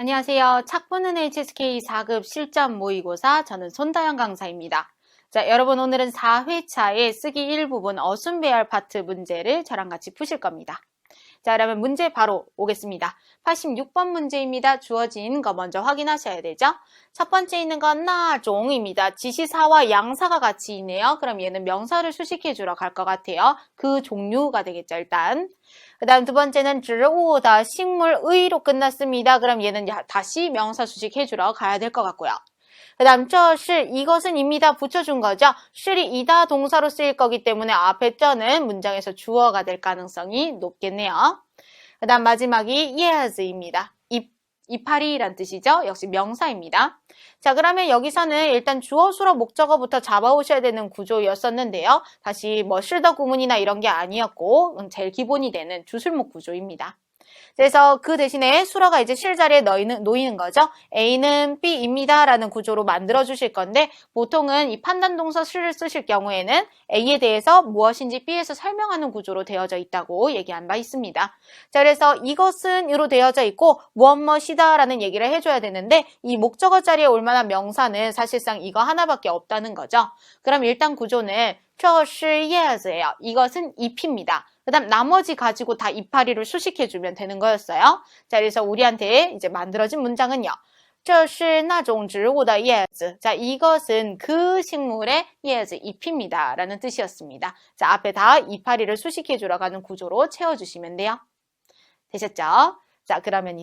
안녕하세요. 착보는 HSK 4급 실전 모의고사 저는 손다영 강사입니다. 자, 여러분 오늘은 4회차의 쓰기 일부분 어순 배열 파트 문제를 저랑 같이 푸실 겁니다. 자, 그러면 문제 바로 오겠습니다. 86번 문제입니다. 주어진 거 먼저 확인하셔야 되죠. 첫 번째 있는 건 나종입니다. 지시사와 양사가 같이 있네요. 그럼 얘는 명사를 수식해 주러 갈 것 같아요. 그 종류가 되겠죠, 일단. 그 다음 두 번째는 즈오다 식물의로 끝났습니다. 그럼 얘는 다시 명사 수식해 주러 가야 될 것 같고요. 그 다음 这是 이것은 입니다. 붙여준 거죠. 실이 이다 동사로 쓰일 거기 때문에 앞에 쩌는 문장에서 주어가 될 가능성이 높겠네요. 그 다음 마지막이 yes입니다. 이, 이파리란 뜻이죠. 역시 명사입니다. 자 그러면 여기서는 일단 주어, 수로, 목적어부터 잡아오셔야 되는 구조였었는데요. 다시 뭐 실더 구문이나 이런 게 아니었고 음, 제일 기본이 되는 주술목 구조입니다. 그래서 그 대신에 수로가 이제 실자리에 놓이는, 놓이는 거죠. A는 B입니다. 라는 구조로 만들어 주실 건데 보통은 이 판단 동사 수를 쓰실 경우에는 A에 대해서 무엇인지 B에서 설명하는 구조로 되어져 있다고 얘기한 바 있습니다. 자, 그래서 이것은 으로 되어져 있고 무엇무엇이다 라는 얘기를 해줘야 되는데 이 목적어 자리에 올 만한 명사는 사실상 이거 하나밖에 없다는 거죠. 그럼 일단 구조는 표시 예스예요. 이것은 잎입니다. 그 다음 나머지 가지고 다 이파리를 수식해주면 되는 거였어요. 자, 그래서 우리한테 이제 만들어진 문장은요. 这是那种植物的叶子. 자, 이것은 그 식물의 叶子, 잎입니다. 라는 뜻이었습니다. 자, 앞에 다 이파리를 수식해주러 가는 구조로 채워주시면 돼요. 되셨죠? 자, 그러면